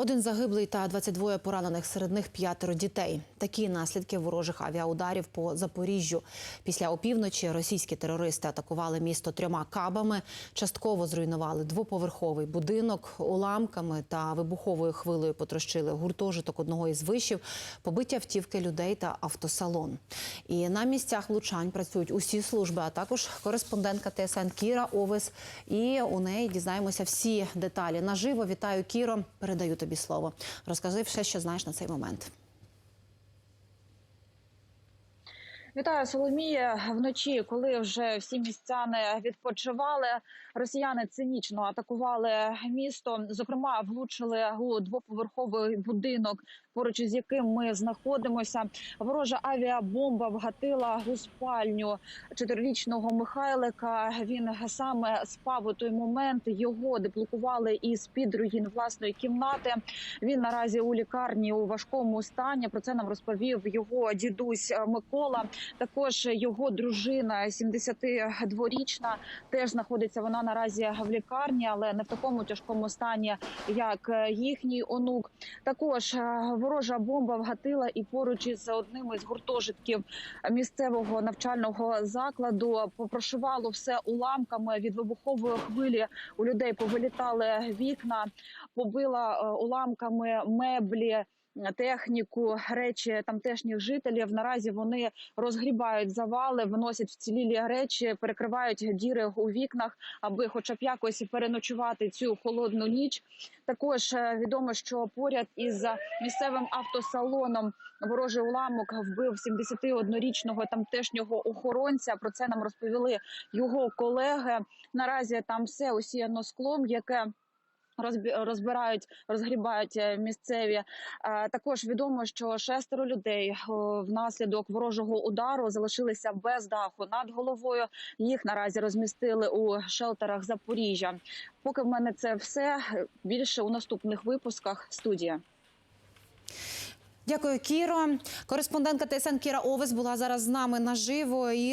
Один загиблий та 22 поранених, серед них п'ятеро дітей. Такі наслідки ворожих авіаударів по Запоріжжю. Після опівночі російські терористи атакували місто трьома кабами, частково зруйнували двоповерховий будинок, уламками та вибуховою хвилею потрощили гуртожиток одного із вишів, побиті автівки людей та автосалон. І на місцях влучань працюють усі служби, а також кореспондентка ТСН Кіра Овес. І у неї дізнаємося всі деталі. Наживо вітаю Кіро. Передаю тобі слово. Розкажи все, що знаєш на цей момент. Вітаю Соломія. Вночі, коли вже всі містяни відпочивали, росіяни цинічно атакували місто. Зокрема, влучили у двоповерховий будинок, поруч із яким ми знаходимося. Ворожа авіабомба вгатила у спальню чотирирічного Михайлика. Він саме спав у той момент. Його деблокували із під руїн власної кімнати. Він наразі у лікарні у важкому стані. Про це нам розповів його дідусь Микола. Також його дружина, 72-річна, теж знаходиться вона наразі в лікарні, але не в такому тяжкому стані, як їхній онук. Також е, ворожа бомба вгатила і поруч із одним із гуртожитків місцевого навчального закладу. Попрошувало все уламками від вибухової хвилі. У людей повилітали вікна, побила е, уламками меблі. Техніку, речі тамтешніх жителів наразі вони розгрібають завали, виносять вцілілі речі, перекривають діри у вікнах, аби, хоча б якось переночувати цю холодну ніч. Також е, відомо, що поряд із місцевим автосалоном ворожий уламок вбив 71-річного тамтешнього охоронця. Про це нам розповіли його колеги. Наразі там все усіяно склом, яке розбирають, розгрібають е, місцеві. Е, Також відомо, що шестеро людей внаслідок ворожого удару залишилися без даху над головою. Їх наразі розмістили у шелтерах Запоріжжя. Поки в мене це все більше у наступних випусках. Студія. Дякую, Кіро. Кореспондентка ТСН Кіра Овес була зараз з нами наживо. І